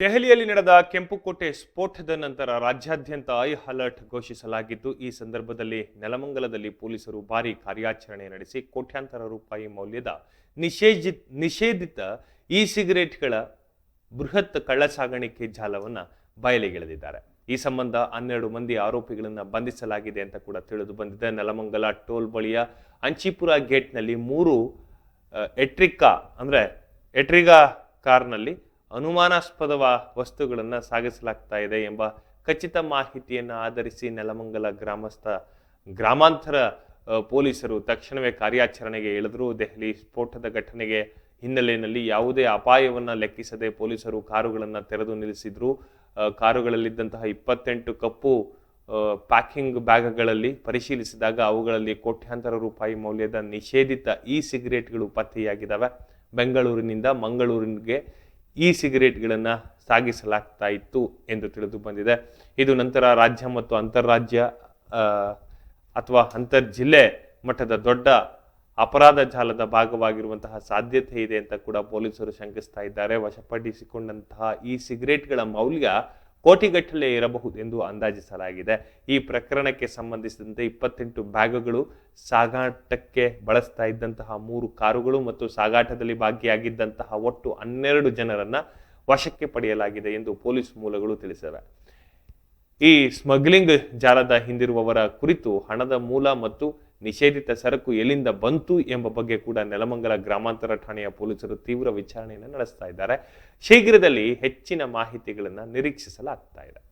ದೆಹಲಿಯಲ್ಲಿ ನಡೆದ ಕೆಂಪುಕೋಟೆ ಸ್ಫೋಟದ ನಂತರ ರಾಜ್ಯಾದ್ಯಂತ ಐ ಅಲರ್ಟ್ ಘೋಷಿಸಲಾಗಿದ್ದು, ಈ ಸಂದರ್ಭದಲ್ಲಿ ನೆಲಮಂಗಲದಲ್ಲಿ ಪೊಲೀಸರು ಭಾರೀ ಕಾರ್ಯಾಚರಣೆ ನಡೆಸಿ ಕೋಟ್ಯಾಂತರ ರೂಪಾಯಿ ಮೌಲ್ಯದ ನಿಷೇಧಿ ನಿಷೇಧಿತ ಇ ಸಿಗರೇಟ್ಗಳ ಬೃಹತ್ ಕಳ್ಳಸಾಗಾಣಿಕೆ ಜಾಲವನ್ನು ಬಯಲಿಗೆಳೆದಿದ್ದಾರೆ. ಈ ಸಂಬಂಧ ಹನ್ನೆರಡು ಮಂದಿ ಆರೋಪಿಗಳನ್ನು ಬಂಧಿಸಲಾಗಿದೆ ಅಂತ ಕೂಡ ತಿಳಿದು ಬಂದಿದೆ. ನೆಲಮಂಗಲ ಟೋಲ್ ಬಳಿಯ ಅಂಚಿಪುರ ಗೇಟ್ನಲ್ಲಿ ಮೂರು ಎಟ್ರಿಕಾ ಅಂದರೆ ಎಟ್ರಿಗಾ ಕಾರ್ನಲ್ಲಿ ಅನುಮಾನಾಸ್ಪದ ವಸ್ತುಗಳನ್ನು ಸಾಗಿಸಲಾಗ್ತಾ ಇದೆ ಎಂಬ ಖಚಿತ ಮಾಹಿತಿಯನ್ನು ಆಧರಿಸಿ ನೆಲಮಂಗಲ ಗ್ರಾಮಸ್ಥ ಗ್ರಾಮಾಂತರ ಪೊಲೀಸರು ತಕ್ಷಣವೇ ಕಾರ್ಯಾಚರಣೆಗೆ ಇಳಿದ್ರು. ದೆಹಲಿ ಸ್ಫೋಟದ ಘಟನೆಗೆ ಹಿನ್ನೆಲೆಯಲ್ಲಿ ಯಾವುದೇ ಅಪಾಯವನ್ನು ಲೆಕ್ಕಿಸದೆ ಪೊಲೀಸರು ಕಾರುಗಳನ್ನು ತೆರೆದು ನಿಲ್ಲಿಸಿದ್ರು. ಕಾರುಗಳಲ್ಲಿದ್ದಂತಹ ಇಪ್ಪತ್ತೆಂಟು ಕಪ್ಪು ಪ್ಯಾಕಿಂಗ್ ಬ್ಯಾಗ್ಗಳಲ್ಲಿ ಪರಿಶೀಲಿಸಿದಾಗ ಅವುಗಳಲ್ಲಿ ಕೋಟ್ಯಾಂತರ ರೂಪಾಯಿ ಮೌಲ್ಯದ ನಿಷೇಧಿತ ಇ ಸಿಗರೇಟ್ಗಳು ಪತ್ತೆಯಾಗಿದ್ದಾವೆ. ಬೆಂಗಳೂರಿನಿಂದ ಮಂಗಳೂರಿಗೆ ಇ ಸಿಗರೇಟ್ಗಳನ್ನು ಸಾಗಿಸಲಾಗ್ತಾ ಇತ್ತು ಎಂದು ತಿಳಿದು ಬಂದಿದೆ. ಇದು ನಂತರ ರಾಜ್ಯ ಮತ್ತು ಅಂತಾರಾಜ್ಯ ಅಥವಾ ಅಂತರ್ ಜಿಲ್ಲೆ ಮಟ್ಟದ ದೊಡ್ಡ ಅಪರಾಧ ಜಾಲದ ಭಾಗವಾಗಿರುವಂತಹ ಸಾಧ್ಯತೆ ಇದೆ ಅಂತ ಕೂಡ ಪೊಲೀಸರು ಶಂಕಿಸ್ತಾ ಇದ್ದಾರೆ. ವಶಪಡಿಸಿಕೊಂಡಂತಹ ಈ ಸಿಗರೇಟ್ಗಳ ಮೌಲ್ಯ ಕೋಟಿಗಟ್ಟಲೆ ಇರಬಹುದು ಎಂದು ಅಂದಾಜಿಸಲಾಗಿದೆ. ಈ ಪ್ರಕರಣಕ್ಕೆ ಸಂಬಂಧಿಸಿದಂತೆ ಇಪ್ಪತ್ತೆಂಟು ಬ್ಯಾಗುಗಳು ಸಾಗಾಟಕ್ಕೆ ಬಳಸ್ತಾ ಇದ್ದಂತಹ ಮೂರು ಕಾರುಗಳು ಮತ್ತು ಸಾಗಾಟದಲ್ಲಿ ಭಾಗಿಯಾಗಿದ್ದಂತಹ ಒಟ್ಟು ಹನ್ನೆರಡು ಜನರನ್ನ ವಶಕ್ಕೆ ಪಡೆಯಲಾಗಿದೆ ಎಂದು ಪೊಲೀಸ್ ಮೂಲಗಳು ತಿಳಿಸಿವೆ. ಈ ಸ್ಮಗ್ಲಿಂಗ್ ಜಾಲದ ಹಿಂದಿರುವವರ ಕುರಿತು ಹಣದ ಮೂಲ ಮತ್ತು ನಿಷೇಧಿತ ಸರಕು ಎಲ್ಲಿಂದ ಬಂತು ಎಂಬ ಬಗ್ಗೆ ಕೂಡ ನೆಲಮಂಗಲ ಗ್ರಾಮಾಂತರ ಠಾಣೆಯ ಪೊಲೀಸರು ತೀವ್ರ ವಿಚಾರಣೆಯನ್ನು ನಡೆಸ್ತಾ ಇದ್ದಾರೆ. ಶೀಘ್ರದಲ್ಲಿ ಹೆಚ್ಚಿನ ಮಾಹಿತಿಗಳನ್ನು ನಿರೀಕ್ಷಿಸಲಾಗ್ತಾ ಇದೆ.